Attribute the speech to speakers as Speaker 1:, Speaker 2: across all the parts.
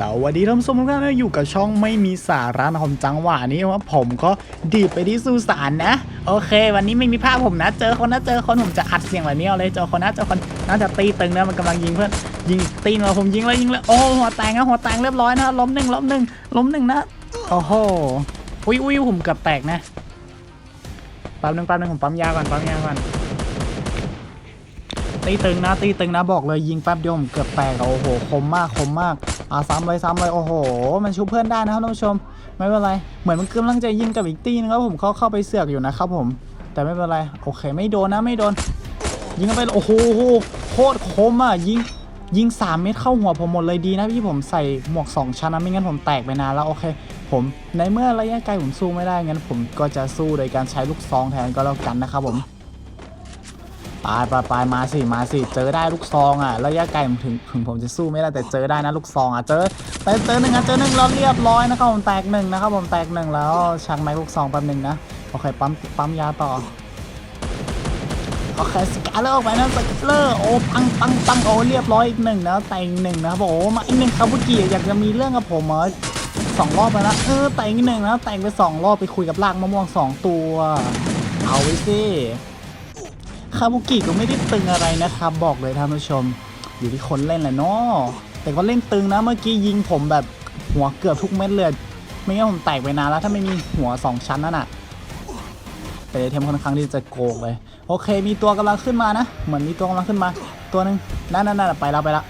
Speaker 1: สวัสดีท่านผู้ชมทุกท่านนะอยู่กับช่องไม่มีสาระนะผมจังหวะนี้ว่าผมก็ดีดไปที่สุสานนะ โอเค วันนี้ไม่มีภาพผมนะ เจอคนนะเจอคนผมจะอัดเสียงแบบนี้เอาเลยเจอคนนะเจอคนน่าจะตีตึงนะมันกำลังยิงเพื่อนยิงตีนมาผมยิงแล้วยิงแล้วโอ้หัวแตกนะหัวแตกเรียบร้อยนะล้มหนึ่งล้มหนึ่งล้มหนึ่งนะโอ้โหอุ้ยอุ้ยผมเกือบแตกนะแป๊บนึงแป๊บนึงผมปั๊มยาก่อนปั๊มยาก่อน ตีตึงนะตีตึงนะบอกเลยยิงแป๊บเดียวผมเกือบแตกโอ้โหคมมากคมมากอ่าซ้ำเลยซ้ำเลยโอ้โห มันชุบเพื่อนได้นะครับท่านผู้ชม ไม่เป็นไรเหมือนมันกำลังจะยิงกับอีกตีนึงครับผมเขาเข้าไปเสือกอยู่นะครับผม แต่ไม่เป็นไรโอเค ไม่โดนนะไม่โดน ยิงเข้าไปโอ้โหโคตรคมอะยิงยิง 3 เม็ดเข้าหัวผมหมดเลยดีนะพี่ผมใส่หมวก 2 ชั้นนะไม่งั้นผมแตกไปนานแล้วโอเค ผมในเมื่อระยะไกลผมสู้ไม่ได้งั้นผมก็จะสู้โดยการใช้ลูกซองแทนก็แล้วกันนะครับผม ไปไปไปมาสิมาสิเจอได้ลูกซองอะระยะไกลผมถึงถึงผมจะสู้ไม่ได้แต่เจอได้นะลูกซองอะเจอเจอเจอหนึ่งอะเจอหนึ่งแล้วเรียบร้อยนะครับผมแตกหนึ่งนะครับผมแตกหนึ่งแล้วชักไม้ลูกซองแป๊บหนึ่งนะโอเคปั๊มปั๊มยาต่อโอเคสกาเลอร์ออกไปนะสกาเลอร์โอ้ปังปังปังโอ้เรียบร้อยอีกหนึ่งนะแต่อีกหนึ่งนะครับโอ้มาอีกหนึ่งคาบุกิอยากจะมีเรื่องกับผมเหรอสองรอบไปแล้วเออแต่อีกหนึ่งนะแต่งไปสองรอบไปคุยกับลากมะม่วงสองตัว เอาไว้สิ คาบุกิก็ไม่ได้ตึงอะไรนะครับ บอกเลยท่านผู้ชม อยู่ที่คนเล่นแหละเนาะแต่ก็เล่นตึงนะเมื่อกี้ยิงผมแบบหัวเกือบทุกเม็ดเลยไม่งั้นผมแตกไปนานแล้วถ้าไม่มีหัวสองชั้นนั่นน่ะแต่เทมค่อนข้างที่จะโกงเลย โอเค มีตัวกำลังขึ้นมานะ เหมือนมีตัวกำลังขึ้นมา ตัวหนึ่งนั่นนั่นนั่นไปแล้วไปแล้ว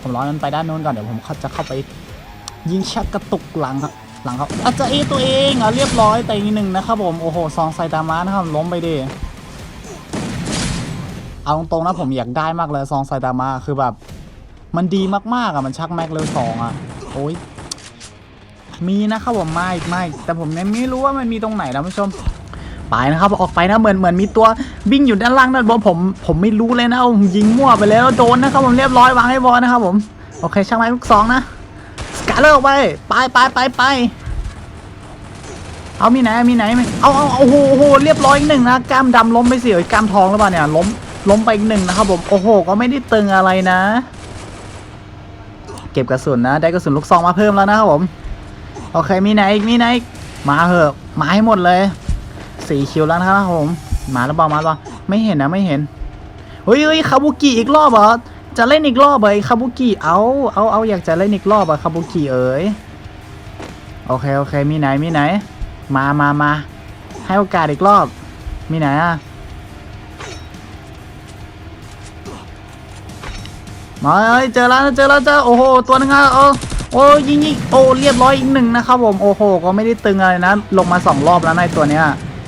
Speaker 1: ผมรอนั้นไปด้านโน้นก่อนเดี๋ยวผมจะเข้าไป ยิงชักกระตุกหลังครับหลังเขาอาจจะเอตัวเองอะเรียบร้อยแต่อีกหนึ่งนะครับผมโอ้โหซองไซตามะนะครับล้มไปดิ เอาตรงๆนะผมอยากได้มากเลยซองไซตามะคือแบบ มันดีมากๆอะมันชักแม็กเร็วสองอะโอ้ยมีนะครับผมไม่ไม่แต่ผมยังไม่รู้ว่ามันมีตรงไหนนะผู้ชมไปนะครับออกไปนะเหมือนเหมือนมีตัววิ่งอยู่ด้านล่างนั่นบอผมผมไม่รู้เลยนะผมยิงมั่วไปแล้วโดนนะครับผมเรียบร้อยวางให้บอลนะครับผมโอเคช่างไม้ลูกสองนะสกาเลอร์ไปไปไปไปไปเอามีไหนมีไหนมีเอาเอาเอาโอ้โหโหเรียบร้อยอีกหนึ่งนะกล้ามดำล้มไปเอ้ยกล้ามทองหรือเปล่าเนี่ยล้ม ล้มไปอีกหนึ่งนะครับผมโอ้โห ก็ไม่ได้ตึงอะไรนะ เก็บกระสุนนะ ได้กระสุนลูกซองมาเพิ่มแล้วนะครับผมโอเคมีไหนอีกมีไหนอีกมาเหอะมาให้หมดเลยสี่คิวแล้วนะครับผมมาแล้วเปล่ามาแล้วไม่เห็นนะไม่เห็นเฮ้ยเฮ้ยคาบุกิอีกรอบเหรอจะเล่นอีกรอบเหรอไอ้คาบุกิเอาเอาเอาอยากจะเล่นอีกรอบอะคาบุกิเอ๋ยโอเคโอเคมีไหนมีไหน มามามาให้โอกาสอีกรอบ มีไหนอะ มาเจอแล้วเจอแล้วเจอโอ้โหตัวนึงอะโอ้โอ้ยิงยิงโอ้เรียบร้อยอีกหนึ่งนะครับผมโอ้โห ก็ไม่ได้ตึงอะไรนะ ลงมาสองรอบแล้วในตัวเนี้ย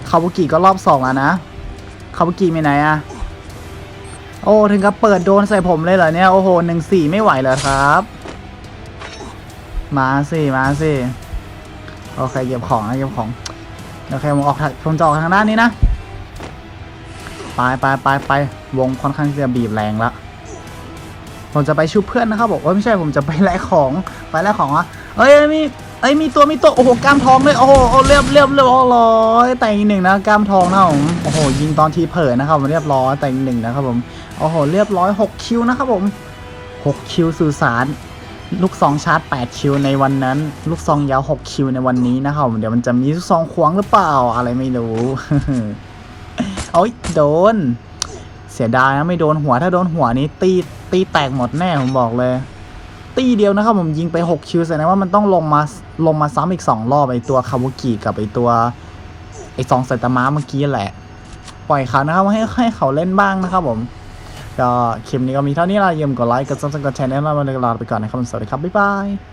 Speaker 1: คาบุกิก็รอบสองแล้วนะคาบุกิมีไหนอะโอ้ถึงกับเปิดโดนใส่ผมเลยเหรอเนี่ยโอ้โหหนึ่งสี่ไม่ไหวเหรอครับ มาสิมาสิโอเคเก็บของนะเก็บของโอเคผมออกทางผมจะออกทางด้านนี้นะไปไปไปไปวงค่อนข้างจะบีบแรงละ ผมจะไปชุบเพื่อนนะครับบอกว่าไม่ใช่ผมจะไปแลกของไปแลกของอะเอ้ยมีเอ้ยมีตัวมีตัวโอ้โหกล้ามทองเลยโอ้โหเรียบเรียบเรียบร้อยแต่อีกหนึ่งนะกล้ามทองนะผมโอ้โหยิงตอนทีเผยนะครับผมเรียบร้อยแต่อีกหนึ่งนะครับผมโอ้โหเรียบร้อย6คิวนะครับผม6คิวสื่อสารลูกซองชาร์จ8คิวในวันนั้น ลูกซองยาว6คิวในวันนี้นะครับเดี๋ยวมันจะมีลูกซองควงหรือเปล่าอะไรไม่รู้โอ้ยโดน เสียดายนะไม่โดนหัวถ้าโดนหัวนี้ตี ตีแตกหมดแน่ผมบอกเลย ตีเดียวนะครับผมยิงไป 6 คิวแสดงว่ามันต้องลงมาลงมาซ้ำอีก 2 รอบไอตัวคาบุกิกับไอตัวไอสองไซตามาเมื่อกี้แหละ ปล่อยเขานะครับให้ให้เขาเล่นบ้างนะครับผมก็คลิปนี้ก็มีเท่านี้ละเย่ยมกดไลค์กดซับสไครต์กดแชร์แนะนำมาเลยลาไปก่อนนะครับผมสวัสดีครับบ๊ายบาย